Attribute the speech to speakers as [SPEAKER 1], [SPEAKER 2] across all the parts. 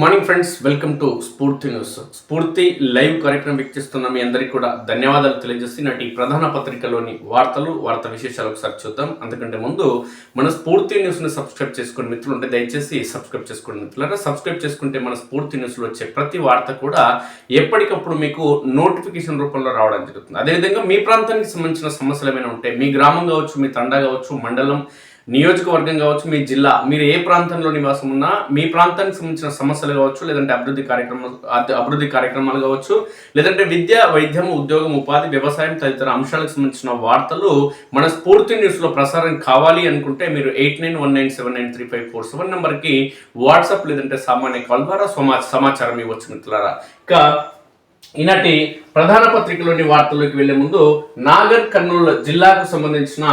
[SPEAKER 1] Morning friends welcome to Spoorthi news. Spoorthi live కార్యక్రమం వీక్షిస్తున్న మీ అందరికీ కూడా ధన్యవాదాలు తెలియజేసి నాటి ప్రధాన పత్రికలోని వార్తలు వార్త విశేషాలు ఒకసారి చూద్దాం. అంతకంటే ముందు మన స్ఫూర్తి న్యూస్ని సబ్స్క్రైబ్ చేసుకుని మిత్రులు ఉంటే దయచేసి సబ్స్క్రైబ్ చేసుకోండి మిత్రులారా సబ్స్క్రైబ్ చేసుకుంటే మన స్ఫూర్తి న్యూస్లో వచ్చే ప్రతి వార్త కూడా ఎప్పటికప్పుడు మీకు నోటిఫికేషన్ రూపంలో రావడం జరుగుతుంది. అదేవిధంగా మీ ప్రాంతానికి సంబంధించిన సమస్యలు ఏమైనా ఉంటే మీ గ్రామం కావచ్చు మీ తండా కావచ్చు మండలం నియోజకవర్గం కావచ్చు మీ జిల్లా మీరు ఏ ప్రాంతంలో నివాసం ఉన్నా మీ ప్రాంతానికి సంబంధించిన సమస్యలు కావచ్చు లేదంటే అభివృద్ధి కార్యక్రమాలు అభివృద్ధి కార్యక్రమాలు కావచ్చు లేదంటే విద్య వైద్యం ఉద్యోగం ఉపాధి వ్యవసాయం తదితర అంశాలకు సంబంధించిన వార్తలు మన స్ఫూర్తి న్యూస్లో ప్రసారం కావాలి అనుకుంటే మీరు eight nine one nine seven nine three five four seven నెంబర్కి వాట్సాప్ లేదంటే సామాన్య కాల్ ద్వారా సమా సమాచారం ఇవ్వచ్చు మిత్రులారా. ఇక ఈనాటి ప్రధాన పత్రికలోని వార్తలోకి వెళ్ళే ముందు నాగర్ కర్నూలు జిల్లాకు సంబంధించిన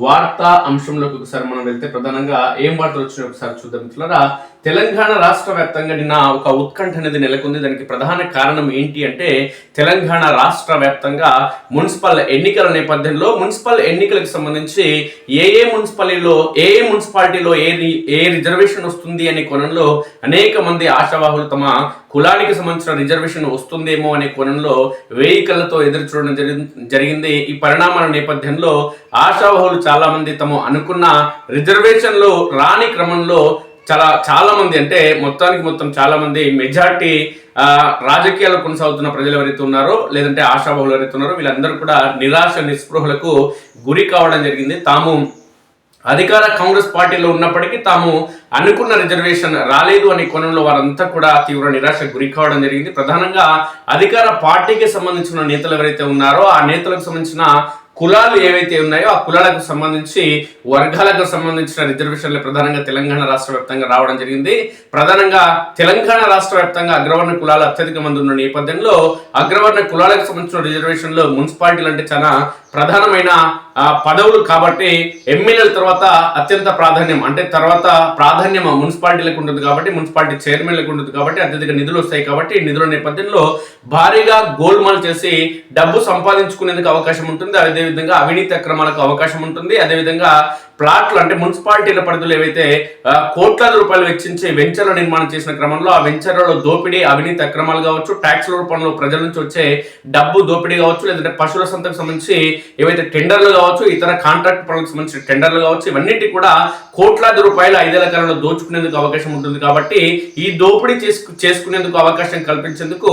[SPEAKER 1] వార్తా అంశంలోకి ఒకసారి మనం వెళ్తే ప్రధానంగా ఏం వార్తలు వచ్చినాయి ఒకసారి చూద్దాం మిత్రులరా. తెలంగాణ రాష్ట్ర వ్యాప్తంగా నిన్న ఒక ఉత్కంఠ అనేది నెలకొంది. దానికి ప్రధాన కారణం ఏంటి అంటే తెలంగాణ రాష్ట్ర వ్యాప్తంగా మున్సిపల్ ఎన్నికల నేపథ్యంలో మున్సిపల్ ఎన్నికలకు సంబంధించి ఏ ఏ మున్సిపాలిటీలో ఏ ఏ మున్సిపాలిటీలో ఏ రి- ఏ రిజర్వేషన్ వస్తుంది అనే కోణంలో అనేక మంది ఆశావాహులు తమ కులానికి సంబంధించిన రిజర్వేషన్ వస్తుందేమో అనే కోణంలో వేయి ఎదురు చూడడం జరిగింది. ఈ పరిణామాల నేపథ్యంలో ఆశావహులు చాలా మంది తమ అనుకున్న రిజర్వేషన్లు రాని క్రమంలో చాలా చాలా మంది అంటే మొత్తానికి మొత్తం చాలా మంది మెజార్టీ రాజకీయాలు కొనసాగుతున్న ప్రజలు ఎవరైతే ఉన్నారో లేదంటే ఆశాభావులు ఎవరైతే ఉన్నారో వీళ్ళందరూ కూడా నిరాశ నిస్పృహలకు గురి కావడం జరిగింది. తాము అధికార కాంగ్రెస్ పార్టీలో ఉన్నప్పటికీ తాము అనుకున్న రిజర్వేషన్ రాలేదు అనే కోణంలో వారంతా కూడా తీవ్ర నిరాశకు గురి కావడం జరిగింది. ప్రధానంగా అధికార పార్టీకి సంబంధించిన నేతలు ఎవరైతే ఉన్నారో ఆ నేతలకు సంబంధించిన కులాలు ఏవైతే ఉన్నాయో ఆ కులాలకు సంబంధించి వర్గాలకు సంబంధించిన రిజర్వేషన్లు ప్రధానంగా తెలంగాణ రాష్ట్ర వ్యాప్తంగా రావడం జరిగింది. ప్రధానంగా తెలంగాణ రాష్ట్ర వ్యాప్తంగా అగ్రవర్ణ కులాలు అత్యధిక మంది ఉన్న నేపథ్యంలో అగ్రవర్ణ కులాలకు సంబంధించిన రిజర్వేషన్లు మున్సిపాలిటీలు అంటే చాలా ప్రధానమైన ఆ, పదవులు కాబట్టి ఎమ్మెల్యేల తర్వాత అత్యంత ప్రాధాన్యం. అంటే తర్వాత ప్రాధాన్యం మున్సిపాలిటీలకు ఉంటుంది కాబట్టి మున్సిపాలిటీ చైర్మన్లకు ఉంటుంది కాబట్టి అత్యధిక నిధులు వస్తాయి కాబట్టి నిధుల నేపథ్యంలో భారీగా గోల్మాల్ చేసి డబ్బు సంపాదించుకునేందుకు అవకాశం ఉంటుంది. అదేవిధంగా అవినీతి అక్రమాలకు అవకాశం ఉంటుంది. అదేవిధంగా ప్లాట్లు అంటే మున్సిపాలిటీల పరిధులు ఏవైతే కోట్లాది రూపాయలు వెచ్చించి వెంచర్ల నిర్మాణం చేసిన క్రమంలో ఆ వెంచర్లలో దోపిడీ అవినీతి అక్రమాలు కావచ్చు ట్యాక్స్ల రూపంలో ప్రజల నుంచి వచ్చే డబ్బు దోపిడీ కావచ్చు లేదంటే పశువుల సంతకు సంబంధించి ఏవైతే టెండర్లు కావచ్చు ఇతర కాంట్రాక్ట్ పనులకు సంబంధించిన టెండర్లు కావచ్చు ఇవన్నిటి కూడా కోట్లాది రూపాయలు ఐదేళ్ళ కాలంలో దోచుకునేందుకు అవకాశం ఉంటుంది. కాబట్టి ఈ దోపిడీ చేసుకు చేసుకునేందుకు అవకాశం కల్పించేందుకు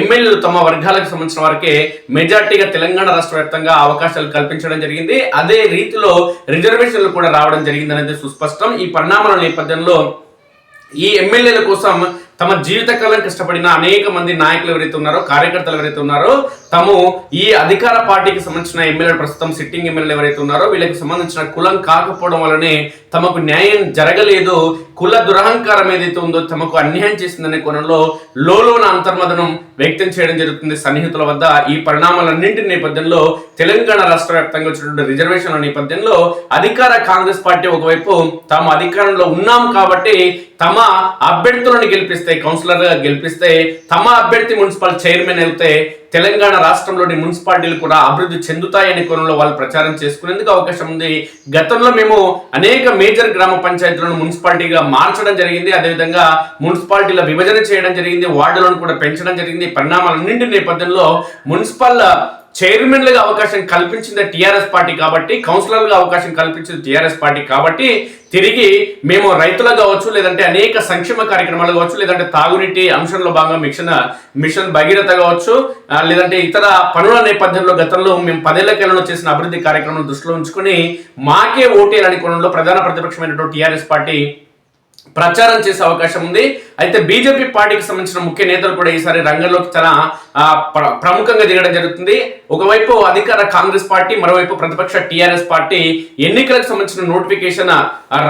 [SPEAKER 1] ఎమ్మెల్యేలు తమ వర్గాలకు సంబంధించిన వారికి మెజార్టీగా తెలంగాణ రాష్ట్ర వ్యాప్తంగా అవకాశం అవకాశాలు కల్పించడం జరిగింది. అదే రీతిలో రిజర్వేషన్లు కూడా రావడం జరిగింది అనేది సుస్పష్టం. ఈ పరిణామాల నేపథ్యంలో ఈ ఎమ్మెల్యేల కోసం తమ జీవితకాలం కష్టపడిన అనేక మంది నాయకులు ఎవరైతే ఉన్నారో కార్యకర్తలు ఎవరైతే ఉన్నారో తము ఈ అధికార పార్టీకి సంబంధించిన ఎమ్మెల్యేలు ప్రస్తుతం సిట్టింగ్ ఎమ్మెల్యేలు ఎవరైతే ఉన్నారో వీళ్ళకి సంబంధించిన కులం కాకపోవడం వల్లనే తమకు న్యాయం జరగలేదు. కుల దురహంకారం ఏదైతే ఉందో తమకు అన్యాయం చేసిందనే కోణంలో లోలోన అంతర్మదనం వ్యక్తం చేయడం జరుగుతుంది. సన్నిహితుల వద్ద ఈ పరిణామాలన్నింటి నేపథ్యంలో తెలంగాణ రాష్ట్ర వ్యాప్తంగా వచ్చినటువంటి రిజర్వేషన్ల నేపథ్యంలో అధికార కాంగ్రెస్ పార్టీ ఒకవైపు తాము అధికారంలో ఉన్నాం కాబట్టి తమ అభ్యర్థులను గెలిపిస్తే కౌన్సిలర్గా గెలిపిస్తే తమ అభ్యర్థి మున్సిపల్ చైర్మన్ అయితే తెలంగాణ రాష్ట్రంలోని మున్సిపాలిటీలు కూడా అభివృద్ధి చెందుతాయనే కోణంలో వాళ్ళు ప్రచారం చేసుకునేందుకు అవకాశం ఉంది. గతంలో మేము అనేక మేజర్ గ్రామ పంచాయతీలను మున్సిపాలిటీగా మార్చడం జరిగింది. అదేవిధంగా మున్సిపాలిటీల విభజన చేయడం జరిగింది. వార్డులను కూడా పెంచడం జరిగింది. పరిణామాలన్నింటి నేపథ్యంలో మున్సిపల్ చైర్మన్లుగా అవకాశం కల్పించింది టీఆర్ఎస్ పార్టీ కాబట్టి కౌన్సిలర్గా అవకాశం కల్పించింది టీఆర్ఎస్ పార్టీ కాబట్టి తిరిగి మేము రైతులు కావచ్చు లేదంటే అనేక సంక్షేమ కార్యక్రమాలు కావచ్చు లేదంటే తాగునీటి అంశంలో భాగంగా మిషన్ మిషన్ భగీరథ కావచ్చు లేదంటే ఇతర పనుల నేపథ్యంలో గతంలో మేము పదేళ్ళ కేంద్రంలో చేసిన అభివృద్ధి కార్యక్రమం దృష్టిలో ఉంచుకొని మాకే ఓటేయాలని కోణంలో ప్రధాన ప్రతిపక్షమైనటువంటి టీఆర్ఎస్ పార్టీ ప్రచారం చేసే అవకాశం ఉంది. అయితే బీజేపీ పార్టీకి సంబంధించిన ముఖ్య నేతలు కూడా ఈసారి రంగంలోకి చాలా ప్రముఖంగా దిగడం జరుగుతుంది. ఒకవైపు అధికార కాంగ్రెస్ పార్టీ మరోవైపు ప్రతిపక్ష టీఆర్ఎస్ పార్టీ ఎన్నికలకు సంబంధించిన నోటిఫికేషన్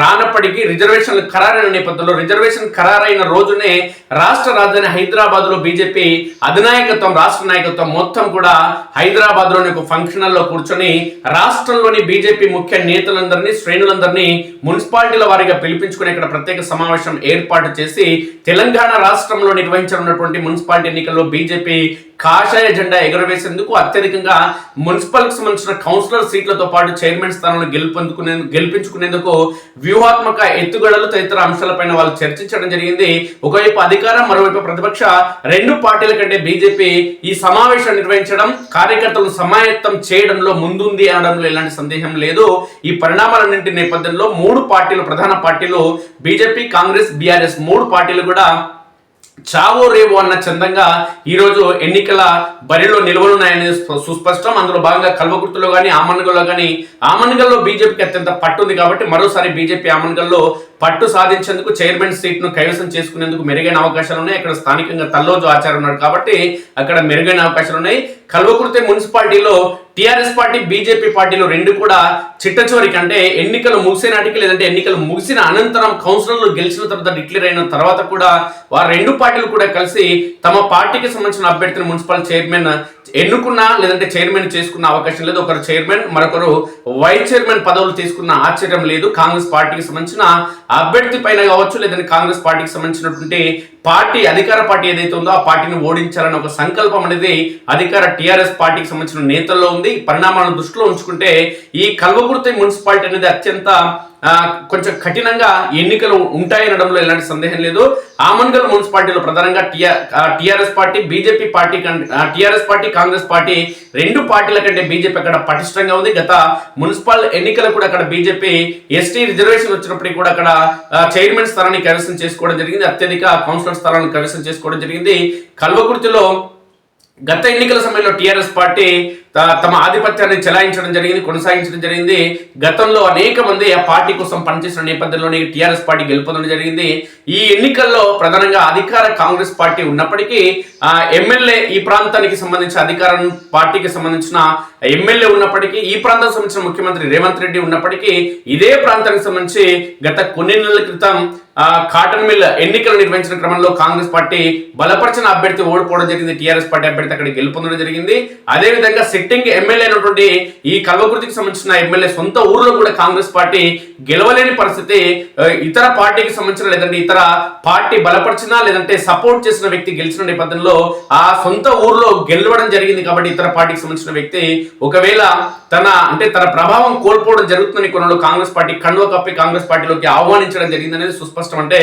[SPEAKER 1] రానప్పటికీ రిజర్వేషన్లు ఖరారైన నేపథ్యంలో రిజర్వేషన్ ఖరారైన రోజునే రాష్ట్ర రాజధాని హైదరాబాద్లో బీజేపీ అధినాయకత్వం రాష్ట్ర నాయకత్వం మొత్తం కూడా హైదరాబాద్లోని ఒక ఫంక్షన్లో కూర్చొని రాష్ట్రంలోని బీజేపీ ముఖ్య నేతలందరినీ శ్రేణులందరినీ మున్సిపాలిటీల వారిగా పిలిపించుకుని ఇక్కడ ప్రత్యేక సమావేశం ఏర్పాటు చేసి తెలంగాణ రాష్ట్రంలో నిర్వహించనున్నటువంటి మున్సిపాలిటీ ఎన్నికల్లో బీజేపీ కాషాయ జెండా ఎగురవేసేందుకు అత్యధికంగా మున్సిపల్ సంబంధించిన కౌన్సిలర్ సీట్లతో పాటు చైర్మన్ స్థానంలో గెలుపొందుకునే గెలిపించుకునేందుకు వ్యూహాత్మక ఎత్తుగడలు తదితర అంశాలపైన వాళ్ళు చర్చించడం జరిగింది. ఒకవైపు అధికారం మరోవైపు ప్రతిపక్ష రెండు పార్టీల కంటే బీజేపీ ఈ సమావేశం నిర్వహించడం కార్యకర్తలను సమాయత్తం చేయడంలో ముందుంది అనడంలో ఎలాంటి సందేహం లేదు. ఈ పరిణామాలన్నింటి నేపథ్యంలో మూడు పార్టీలు ప్రధాన పార్టీలు బీజేపీ కాంగ్రెస్ బీఆర్ఎస్ మూడు పార్టీలు కూడా చావో రేవో అన్న చందంగా ఈరోజు ఎన్నికల బరిలో నిలవనున్నాయని సుస్పష్టం. అందులో భాగంగా కల్వకుర్తిలో కానీ ఆమన్గల్లో కానీ ఆమన్గల్లో బీజేపీకి అత్యంత పట్టు ఉంది కాబట్టి మరోసారి బీజేపీ ఆమన్గల్లో పట్టు సాధించేందుకు చైర్మన్ సీట్ను కైవసం చేసుకునేందుకు మెరుగైన అవకాశాలు ఉన్నాయి. అక్కడ స్థానికంగా తల్లోజు ఆచారం ఉన్నాడు కాబట్టి అక్కడ మెరుగైన అవకాశాలు ఉన్నాయి. కల్వకుర్తి మున్సిపాలిటీలో టీఆర్ఎస్ పార్టీ బీజేపీ పార్టీలు రెండు కూడా చిట్ట చివరికి అంటే ఎన్నికలు ముగిసే నాటికి లేదంటే ఎన్నికలు ముగిసిన అనంతరం కౌన్సిలర్లు గెలిచిన తర్వాత డిక్లేర్ అయిన తర్వాత కూడా వారు రెండు పార్టీలు కూడా కలిసి తమ పార్టీకి సంబంధించిన అభ్యర్థిని మున్సిపల్ చైర్మన్ ఎన్నుకున్నా లేదంటే చైర్మన్ చేసుకున్న అవకాశం లేదు. ఒకరు చైర్మన్ మరొకరు వైస్ చైర్మన్ పదవులు తీసుకున్న ఆశ్చర్యం లేదు. కాంగ్రెస్ పార్టీకి సంబంధించిన అభ్యర్థి పైన కావచ్చు లేదంటే కాంగ్రెస్ పార్టీకి సంబంధించినటువంటి పార్టీ అధికార పార్టీ ఏదైతే ఉందో ఆ పార్టీని ఓడించాలని ఒక సంకల్పం అనేది అధికార టీఆర్ఎస్ పార్టీకి సంబంధించిన నేతల్లో ఉంది. పరిణామాలను దృష్టిలో ఉంచుకుంటే ఈ కల్వకుర్తి మున్సిపాలిటీ అనేది అత్యంత కొంచెం కఠినంగా ఎన్నికలు ఉంటాయనడంలో ఎలాంటి సందేహం లేదు. ఆమన్గల్ మున్సిపాలిటీలో ప్రధానంగా TRS party BJP party TRS party Congress party రెండు పార్టీల కంటే బీజేపీ అక్కడ పటిష్టంగా ఉంది. గత మున్సిపల్ ఎన్నికలు కూడా అక్కడ బీజేపీ ఎస్టీ రిజర్వేషన్ వచ్చినప్పటికీ కూడా అక్కడ చైర్మన్ స్థానాన్ని కైవసం చేసుకోవడం జరిగింది. అత్యధిక కౌన్సిలర్ స్థలాన్ని కైవసం చేసుకోవడం జరిగింది. కల్వకుర్తిలో గత ఎన్నికల సమయంలో టిఆర్ఎస్ పార్టీ తమ ఆధిపత్యాన్ని చెలాయించడం జరిగింది కొనసాగించడం జరిగింది. గతంలో అనేక మంది ఆ పార్టీ కోసం పనిచేసిన నేపథ్యంలోనే టిఆర్ఎస్ పార్టీ గెలుపొందడం జరిగింది. ఈ ఎన్నికల్లో ప్రధానంగా అధికార కాంగ్రెస్ పార్టీ ఉన్నప్పటికీ ఆ ఎమ్మెల్యే ఈ ప్రాంతానికి సంబంధించిన అధికారం పార్టీకి సంబంధించిన ఎమ్మెల్యే ఉన్నప్పటికీ ఈ ప్రాంతానికి సంబంధించిన ముఖ్యమంత్రి రేవంత్ రెడ్డి ఉన్నప్పటికీ ఇదే ప్రాంతానికి సంబంధించి గత కొన్ని నెలల క్రితం కాటన్ మిల్ ఎన్నికలు నిర్వహించిన క్రమంలో కాంగ్రెస్ పార్టీ బలపరిచిన అభ్యర్థి ఓడిపోవడం జరిగింది. టీఆర్ఎస్ పార్టీ అభ్యర్థి అక్కడ గెలుపొందడం జరిగింది. అదే విధంగా సిట్టింగ్ ఎమ్మెల్యే అయినటువంటి ఈ కల్వకుర్తికి సంబంధించిన ఎమ్మెల్యే సొంత ఊర్లో కూడా కాంగ్రెస్ పార్టీ గెలవలేని పరిస్థితి ఇతర పార్టీకి సంబంధించిన లేదంటే ఇతర పార్టీ బలపరిచిన లేదంటే సపోర్ట్ చేసిన వ్యక్తి గెలిచిన నేపథ్యంలో ఆ సొంత ఊర్లో గెలవడం జరిగింది కాబట్టి ఇతర పార్టీకి సంబంధించిన వ్యక్తి ఒకవేళ తన అంటే తన ప్రభావం కోల్పోవడం జరుగుతుందని కొనలో కాంగ్రెస్ పార్టీ కండువ కప్పి కాంగ్రెస్ పార్టీలోకి ఆహ్వానించడం జరిగిందనేది సుస్పష్టం. అంటే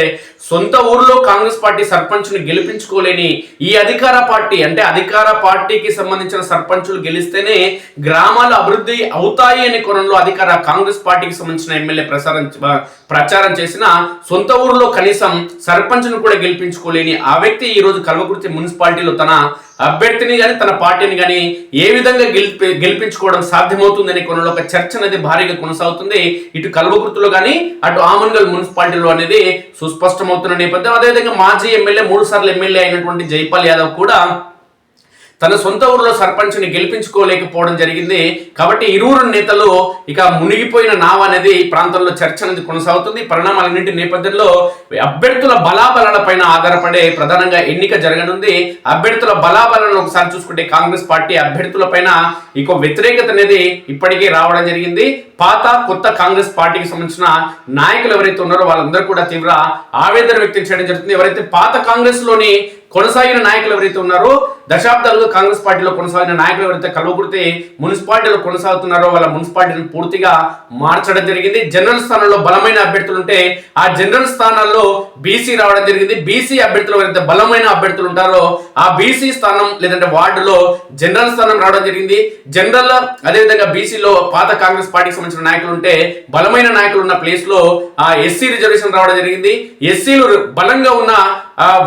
[SPEAKER 1] సొంత ఊర్లో కాంగ్రెస్ పార్టీ సర్పంచ్ను గెలిపించుకోలేని ఈ అధికార పార్టీ అంటే అధికార పార్టీకి సంబంధించిన సర్పంచులు గెలిస్తేనే గ్రామాలు అభివృద్ధి అవుతాయి అనే కోణంలో అధికార కాంగ్రెస్ పార్టీకి సంబంధించిన ఎమ్మెల్యే ప్రసారం ప్రచారం చేసిన సొంత ఊర్లో కనీసం సర్పంచ్ను కూడా గెలిపించుకోలేని ఆ వ్యక్తి ఈ రోజు కల్వకుర్తి మున్సిపాలిటీలో తన అభ్యర్థిని కానీ తన పార్టీని కానీ ఏ విధంగా గెలిపి గెలిపించుకోవడం సాధ్యమవుతుందనే కొనలో ఒక చర్చ అనేది భారీగా కొనసాగుతుంది. ఇటు కల్వకుర్తిలో కానీ అటు ఆమన్గల్ మున్సిపాలిటీలో అనేది సుస్పష్టమవుతున్న నేపథ్యం. అదేవిధంగా మాజీ ఎమ్మెల్యే మూడు సార్లు ఎమ్మెల్యే అయినటువంటి జైపాల్ యాదవ్ కూడా తన సొంత ఊరిలో సర్పంచ్ని గెలిపించుకోలేకపోవడం జరిగింది. కాబట్టి ఇరువురు నేతలు ఇక మునిగిపోయిన నావ అనేది ఈ ప్రాంతంలో చర్చ అనేది కొనసాగుతుంది. పరిణామాలన్నింటి నేపథ్యంలో అభ్యర్థుల బలాబలాల పైన ఆధారపడే ప్రధానంగా ఎన్నిక జరగనుంది. అభ్యర్థుల బలాబలాలను ఒకసారి చూసుకుంటే కాంగ్రెస్ పార్టీ అభ్యర్థుల పైన ఇక వ్యతిరేకత అనేది ఇప్పటికే రావడం జరిగింది. పాత కొత్త కాంగ్రెస్ పార్టీకి సంబంధించిన నాయకులు ఎవరైతే ఉన్నారో వాళ్ళందరూ కూడా తీవ్ర ఆవేదన వ్యక్తం చేయడం జరుగుతుంది. ఎవరైతే పాత కాంగ్రెస్లోని కొనసాగిన నాయకులు ఎవరైతే ఉన్నారో దశాబ్దాలుగా కాంగ్రెస్ పార్టీలో కొనసాగిన నాయకులు ఎవరైతే కల్వకుర్తి మున్సిపాలిటీలో కొనసాగుతున్నారో వాళ్ళ మున్సిపాలిటీని పూర్తిగా మార్చడం జరిగింది. జనరల్ స్థానంలో బలమైన అభ్యర్థులు ఉంటే ఆ జనరల్ స్థానాల్లో బీసీ రావడం జరిగింది. బీసీ అభ్యర్థులు ఎవరైతే బలమైన అభ్యర్థులు ఉంటారో ఆ బీసీ స్థానం లేదంటే వార్డులో జనరల్ స్థానం రావడం జరిగింది. జనరల్ అదేవిధంగా బీసీలో పాత కాంగ్రెస్ పార్టీకి సంబంధించిన నాయకులు ఉంటే బలమైన నాయకులు ఉన్న ప్లేస్లో ఆ ఎస్సీ రిజర్వేషన్ రావడం జరిగింది. ఎస్సీలు బలంగా ఉన్న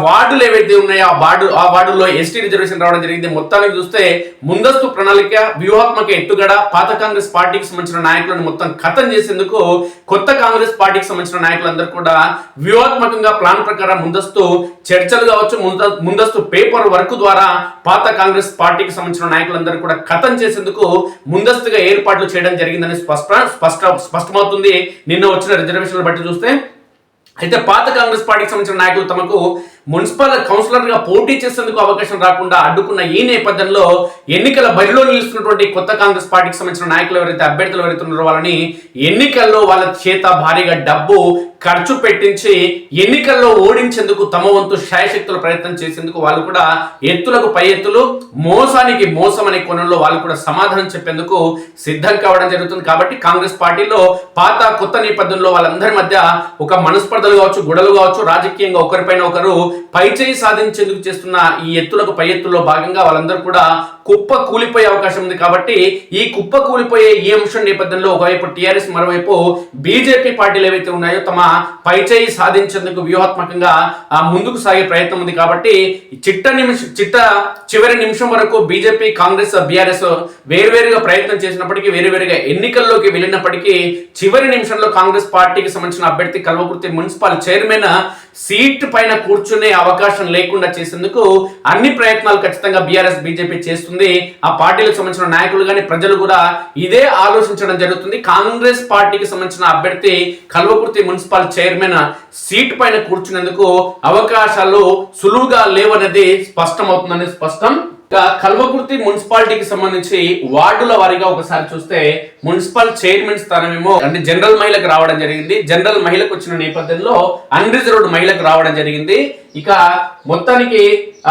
[SPEAKER 1] వార్డులు ఏవైతే ఉన్నాయో ఆ వార్డు ఆ వార్డుల్లో ఎస్టీ రిజర్వేషన్ రావడం జరిగింది. మొత్తానికి చూస్తే ముందస్తు ప్రణాళిక వ్యూహాత్మక ఎత్తుగడ పాత కాంగ్రెస్ పార్టీకి సంబంధించిన నాయకులను మొత్తం ఖతం చేసేందుకు కొత్త కాంగ్రెస్ పార్టీకి సంబంధించిన నాయకులందరూ కూడా వ్యూహాత్మకంగా ప్లాన్ ప్రకారం ముందస్తు చర్చలు కావచ్చు ముందస్తు పేపర్ వర్క్ ద్వారా పాత కాంగ్రెస్ పార్టీకి సంబంధించిన నాయకులందరూ కూడా ఖతం చేసేందుకు ముందస్తుగా ఏర్పాట్లు చేయడం జరిగిందని స్పష్ట స్పష్ట స్పష్టమవుతుంది. నిన్న వచ్చిన రిజర్వేషన్లు బట్టి చూస్తే అయితే పాత కాంగ్రెస్ పార్టీకి సంబంధించిన నాయకులు తమకు మున్సిపల్ కౌన్సిలర్గా పోటీ చేసేందుకు అవకాశం రాకుండా అడ్డుకున్న ఈ నేపథ్యంలో ఎన్నికల బరిలో నిలుస్తున్నటువంటి కొత్త కాంగ్రెస్ పార్టీకి సంబంధించిన నాయకులు ఎవరైతే అభ్యర్థులు ఎవరైతే ఉన్నారో వాళ్ళని ఎన్నికల్లో వాళ్ళ చేత భారీగా డబ్బు ఖర్చు పెట్టించి ఎన్నికల్లో ఓడించేందుకు తమ వంతు శాయశక్తుల ప్రయత్నం చేసేందుకు వాళ్ళు కూడా ఎత్తులకు పై ఎత్తులు మోసానికి మోసం అనే కోణంలో వాళ్ళు కూడా సమాధానం చెప్పేందుకు సిద్ధం కావడం జరుగుతుంది. కాబట్టి కాంగ్రెస్ పార్టీలో పాత కొత్త నేపథ్యంలో వాళ్ళందరి మధ్య ఒక మనస్పర్ధలు కావచ్చు గొడవలు కావచ్చు రాజకీయంగా ఒకరిపైన ఒకరు పైచేయి సాధించేందుకు చేస్తున్న ఈ ఎత్తులకు పై ఎత్తుల్లో భాగంగా వాళ్ళందరూ కూడా కుప్ప కూలిపోయే అవకాశం ఉంది కాబట్టి ఈ కుప్ప కూలిపోయే ఈ అంశం నేపథ్యంలో ఒకవైపు టీఆర్ఎస్ మరోవైపు బీజేపీ పార్టీలు ఏవైతే ఉన్నాయో తమ పైచేయి సాధించేందుకు వ్యూహాత్మకంగా ముందుకు సాగే ప్రయత్నం ఉంది కాబట్టి చిట్ట నిమిషం చిట్ట చివరి నిమిషం వరకు బీజేపీ కాంగ్రెస్ బీఆర్ఎస్ వేరువేరుగా ప్రయత్నం చేసినప్పటికీ వేరువేరుగా ఎన్నికల్లోకి వెళ్ళినప్పటికీ చివరి నిమిషంలో కాంగ్రెస్ పార్టీకి సంబంధించిన అభ్యర్థి కల్వకుర్తి మున్సిపల్ చైర్మన్ సీట్ పైన కూర్చుని అవకాశం లేకుండా చేసేందుకు అన్ని ప్రయత్నాలు ఖచ్చితంగా బీఆర్ఎస్ బీజేపీ చేస్తుంది. ఆ పార్టీలకు సంబంధించిన నాయకులు కానీ ప్రజలు కూడా ఇదే ఆలోచించడం జరుగుతుంది. కాంగ్రెస్ పార్టీకి సంబంధించిన అభ్యర్థి కల్వకుర్తి మున్సిపల్ చైర్మన్ సీట్ పైన కూర్చునేందుకు అవకాశాలు సులువుగా లేవనేది స్పష్టమవుతుందని స్పష్టం కల్వకుర్తి మున్సిపాలిటీకి సంబంధించి వార్డుల వారీగా ఒకసారి చూస్తే మున్సిపల్ చైర్మన్ స్థానమేమో అంటే జనరల్ మహిళకు రావడం జరిగింది. జనరల్ మహిళకు వచ్చిన నేపథ్యంలో అన్రిజర్వ్డ్ మహిళకు రావడం జరిగింది. ఇక మొత్తానికి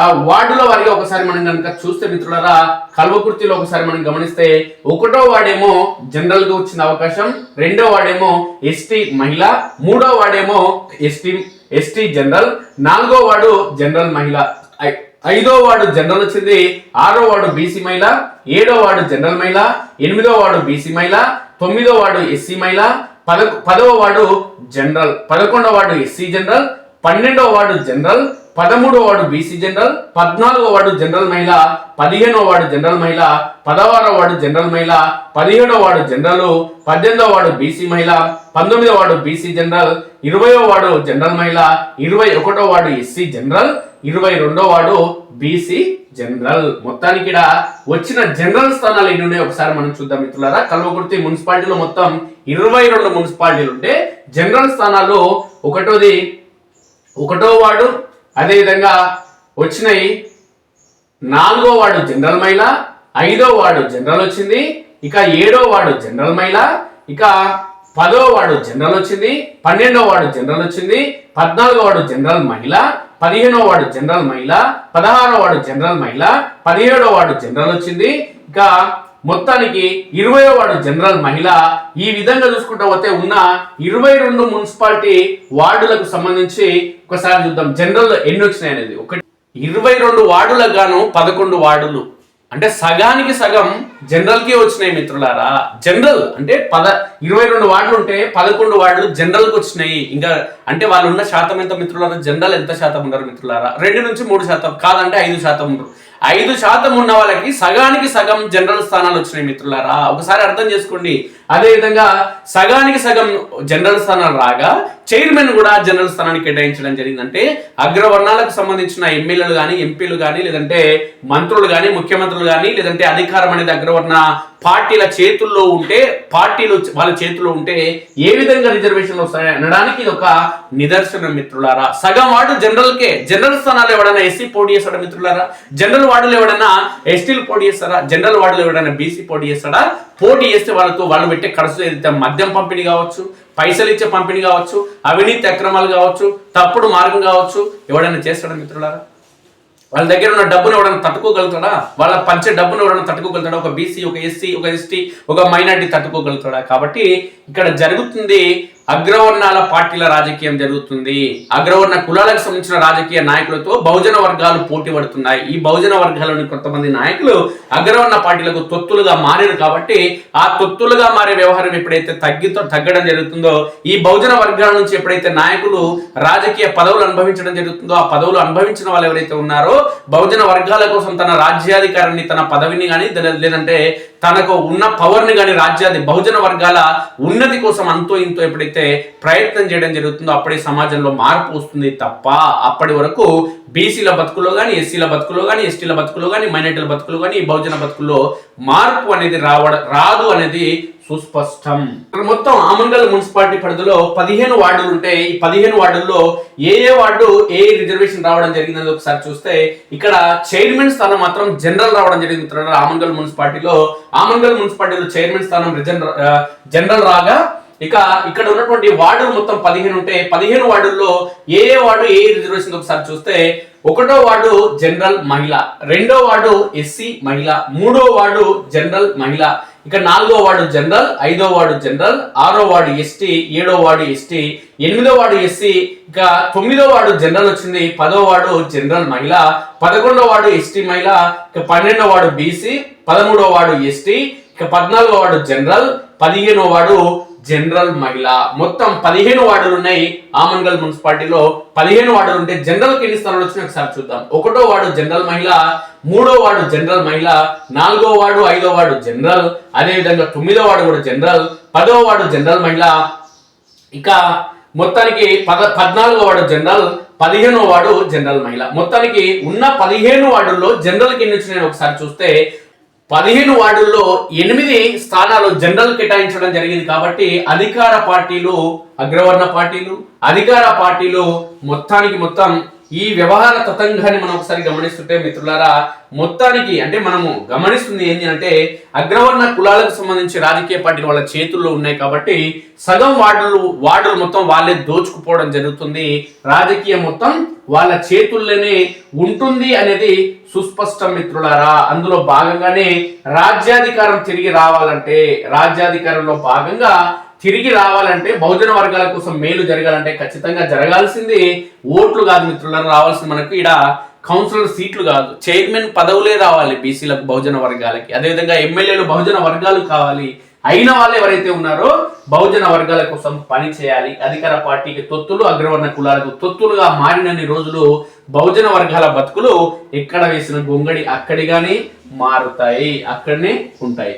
[SPEAKER 1] ఆ వార్డుల వారిగా ఒకసారి మనం కనుక చూస్తే మిత్రులరా కల్వకుర్తిలో ఒకసారి మనం గమనిస్తే ఒకటో వాడేమో జనరల్గా వచ్చిన అవకాశం రెండో వాడేమో ఎస్టీ మహిళ మూడో వాడేమో ఎస్టీ ఎస్టీ జనరల్ నాలుగో వాడు జనరల్ మహిళ. ఐదో వార్డు జనరల్ వచ్చింది. ఆరో వార్డు బీసీ మహిళ ఏడో వార్డు జనరల్ మహిళ ఎనిమిదో వార్డు బీసీ మహిళ తొమ్మిదో వార్డు ఎస్సీ మహిళ పద పదవ వార్డు జనరల్ పదకొండవ వార్డు ఎస్సీ జనరల్ పన్నెండవ వార్డు జనరల్ పదమూడవ వార్డు బీసీ జనరల్ పద్నాలుగో వార్డు జనరల్ మహిళ పదిహేనవ వార్డు జనరల్ మహిళ పదహారో వార్డు జనరల్ మహిళ పదిహేడో వార్డు జనరల్ పద్దెనిమిదవ వార్డు బీసీ మహిళ పంతొమ్మిదవ వార్డు బీసీ జనరల్ ఇరవయో వార్డు జనరల్ మహిళ ఇరవై ఒకటో వార్డు ఎస్సీ జనరల్ ఇరవై రెండో వాడు బీసీ జనరల్ మొత్తానికి ఇక్కడ వచ్చిన జనరల్ స్థానాలు ఎన్ని ఉన్నాయో ఒకసారి మనం చూద్దాం మిత్రులారా. కల్వకుర్తి మున్సిపాలిటీలో మొత్తం ఇరవై రెండు మున్సిపాలిటీలు ఉంటే జనరల్ స్థానాలు ఒకటోది ఒకటో వార్డు అదేవిధంగా వచ్చినాయి నాలుగో వార్డు జనరల్ మహిళ ఐదో వార్డు జనరల్ వచ్చింది ఇక ఏడో వార్డు జనరల్ మహిళ ఇక పదో వార్డు జనరల్ వచ్చింది పన్నెండో వార్డు జనరల్ వచ్చింది పద్నాలుగో వార్డు జనరల్ మహిళ పదిహేనో వార్డు జనరల్ మహిళ పదహారో వార్డు జనరల్ మహిళ పదిహేడో వార్డు జనరల్ వచ్చింది. ఇక మొత్తానికి ఇరవై వార్డు జనరల్ మహిళ ఈ విధంగా చూసుకుంటా పోతే ఉన్న ఇరవై రెండు మున్సిపాలిటీ వార్డులకు సంబంధించి ఒకసారి చూద్దాం. జనరల్ ఎన్ని వచ్చినాయి అనేది ఒకటి. ఇరవై రెండు వార్డులకు గాను పదకొండు వార్డులు. అంటే సగానికి సగం జనరల్కి వచ్చినాయి మిత్రులారా. జనరల్ అంటే పద ఇరవై రెండు వార్డులు ఉంటే పదకొండు వార్డులు జనరల్కి వచ్చినాయి. ఇంకా అంటే వాళ్ళు ఉన్న శాతం ఎంత మిత్రులారా? జనరల్ ఎంత శాతం ఉన్నారు మిత్రులారా? రెండు నుంచి మూడు శాతం కాదంటే ఐదు శాతం ఉన్నారు. ఐదు శాతం ఉన్న వాళ్ళకి సగానికి సగం జనరల్ స్థానాలు వచ్చినాయి మిత్రులారా. ఒకసారి అర్థం చేసుకోండి. అదేవిధంగా సగానికి సగం జనరల్ స్థానాలు రాగా చైర్మన్ కూడా జనరల్ స్థానాన్ని కేటాయించడం జరిగిందంటే అగ్రవర్ణాలకు సంబంధించిన ఎమ్మెల్యేలు కానీ ఎంపీలు కానీ లేదంటే మంత్రులు కానీ ముఖ్యమంత్రులు కానీ లేదంటే అధికారం అనేది అగ్రవర్ణ పార్టీల చేతుల్లో ఉంటే పార్టీలు వాళ్ళ చేతుల్లో ఉంటే ఏ విధంగా రిజర్వేషన్లు వస్తాయి అనడానికి ఇది ఒక నిదర్శనం మిత్రులారా. సగం వార్డు జనరల్ కే జనరల్ స్థానాలు ఎవడైనా ఎస్సీ పోటీ చేస్తాడా మిత్రులారా? జనరల్ వార్డులు ఎవడైనా ఎస్టీలు పోటీ చేస్తారా? జనరల్ వార్డులు ఎవడైనా బీసీ పోటీ చేస్తాడా పోటీ చేస్తే వాళ్ళకు వాళ్ళు పెట్టే ఖర్చు ఏదైతే మద్యం పంపిణీ కావచ్చు పైసలు ఇచ్చే పంపిణీ కావచ్చు అవినీతి అక్రమాలు కావచ్చు తప్పుడు మార్గం కావచ్చు ఎవడైనా చేస్తాడా మిత్రులారా? వాళ్ళ దగ్గర ఉన్న డబ్బును ఎవడన్నా తట్టుకోగలుగుతాడా? వాళ్ళ పంచే డబ్బును ఎవడన్నా తట్టుకోగలుగుతాడా? ఒక బీసీ ఒక ఎస్సీ ఒక ఎస్టీ ఒక మైనార్టీ తట్టుకోగలుగుతాడా? కాబట్టి ఇక్కడ జరుగుతుంది అగ్రవర్ణాల పార్టీల రాజకీయం జరుగుతుంది. అగ్రవర్ణ కులాలకు సంబంధించిన రాజకీయ నాయకులతో బహుజన వర్గాలు పోటీ పడుతున్నాయి. ఈ బహుజన వర్గాలోని కొంతమంది నాయకులు అగ్రవర్ణ పార్టీలకు తొత్తులుగా మారారు కాబట్టి ఆ తొత్తులుగా మారే వ్యవహారం ఎప్పుడైతే తగ్గితో తగ్గడం జరుగుతుందో ఈ బహుజన వర్గాల నుంచి ఎప్పుడైతే నాయకులు రాజకీయ పదవులు అనుభవించడం జరుగుతుందో ఆ పదవులు అనుభవించిన వాళ్ళు ఎవరైతే ఉన్నారో బహుజన వర్గాల కోసం తన రాజ్యాధికారాన్ని తన పదవిని కానీ లేదంటే తనకు ఉన్న పవర్ని కానీ రాజ్యాది బహుజన వర్గాల ఉన్నతి కోసం అంతో ఇంతో ఎప్పుడైతే ప్రయత్నం చేయడం జరుగుతుందో అప్పుడే సమాజంలో మార్పు వస్తుంది తప్ప అప్పటి వరకు బీసీల బతుకులో కానీ ఎస్సీల బతుకులో కానీ ఎస్టీల బతుకులో కానీ మైనార్టీల బతుకులో కానీ బహుజన బతుకుల్లో మార్పు అనేది రావడం రాదు అనేది సుస్పష్టం. మొత్తం ఆమంగల్ మున్సిపాలిటీ పరిధిలో పదిహేను వార్డులు ఉంటాయి ఈ పదిహేను వార్డుల్లో ఏ ఏ వార్డు ఏ రిజర్వేషన్ రావడం జరిగిందని ఒకసారి చూస్తే ఇక్కడ చైర్మన్ స్థానం మాత్రం జనరల్ రావడం జరిగింది ఆమంగల్ మున్సిపాలిటీలో. ఆమంగల్ మున్సిపాలిటీలో చైర్మన్ స్థానం రిజన్- జనరల్ రాగా ఇక ఇక్కడ ఉన్నటువంటి వార్డులు మొత్తం పదిహేను ఉంటే పదిహేను వార్డుల్లో ఏ ఏ వార్డు ఏ రిజర్వేషన్ ఒకసారి చూస్తే ఒకటో వార్డు జనరల్ మహిళ రెండో వార్డు ఎస్సీ మహిళ మూడో వార్డు జనరల్ మహిళ. ఇక నాలుగో వార్డు జనరల్ ఐదో వార్డు జనరల్ ఆరో వార్డు ఎస్టీ ఏడో వార్డు ఎస్టీ ఎనిమిదో వార్డు ఎస్సీ ఇక తొమ్మిదో వార్డు జనరల్ వచ్చింది పదో వార్డు జనరల్ మహిళ పదకొండో వార్డు ఎస్టీ మహిళ ఇక పన్నెండో వార్డు బీసీ పదమూడో వార్డు ఎస్టీ ఇక పద్నాలుగో వార్డు జనరల్ పదిహేనో వార్డు జనరల్ మహిళ. మొత్తం పదిహేను వార్డులు ఉన్నాయి ఆమన్గల్ మున్సిపాలిటీలో. పదిహేను వార్డులు ఉంటే జనరల్కి ఎన్ని స్థానాలు వచ్చినాయి. ఒకసారి చూద్దాం. ఒకటో వార్డు జనరల్ మహిళ మూడో వార్డు జనరల్ మహిళ నాలుగో వార్డు ఐదో వార్డు జనరల్ అదే విధంగా తొమ్మిదో వార్డు కూడా జనరల్ పదో వార్డు జనరల్ మహిళ. ఇక మొత్తానికి పద పద్నాలుగో వార్డు జనరల్ పదిహేనో వార్డు జనరల్ మహిళ. మొత్తానికి ఉన్న పదిహేను వార్డుల్లో జనరల్కి ఎన్ని ఒకసారి చూస్తే పదిహేను వార్డుల్లో ఎనిమిది స్థానాలు జనరల్ కేటాయించడం జరిగింది కాబట్టి అధికార పార్టీలు అగ్రవర్ణ పార్టీలు అధికార పార్టీలు మొత్తానికి మొత్తం ఈ వ్యవహార తతంగాన్ని మనం ఒకసారి గమనిస్తుంటే మిత్రులారా మొత్తానికి అంటే మనము గమనిస్తుంది ఏంటి అంటే అగ్రవర్ణ కులాలకు సంబంధించి రాజకీయ పార్టీలు వాళ్ళ చేతుల్లో ఉన్నాయి కాబట్టి సగం వార్డులు వార్డులు మొత్తం వాళ్ళే దోచుకుపోవడం జరుగుతుంది. రాజకీయం మొత్తం వాళ్ళ చేతుల్లోనే ఉంటుంది అనేది సుస్పష్టం మిత్రులారా. అందులో భాగంగానే రాజ్యాధికారం తిరిగి రావాలంటే రాజ్యాధికారంలో భాగంగా తిరిగి రావాలంటే బహుజన వర్గాల కోసం మేలు జరగాలంటే ఖచ్చితంగా జరగాల్సింది ఓట్లు కాదు మిత్రులను రావాల్సింది మనకు ఇక్కడ కౌన్సిలర్ సీట్లు కాదు. చైర్మన్ పదవులే రావాలి బీసీలకు బహుజన వర్గాలకి. అదేవిధంగా ఎమ్మెల్యేలు బహుజన వర్గాలు కావాలి. అయిన వాళ్ళు ఎవరైతే ఉన్నారో బహుజన వర్గాల కోసం పని చేయాలి. అధికార పార్టీకి తొత్తులు అగ్రవర్ణ కులాలకు తొత్తులుగా మారినన్ని రోజులు బహుజన వర్గాల బతుకులు ఎక్కడ వేసిన గొంగడి అక్కడిగానే మారుతాయి అక్కడనే ఉంటాయి.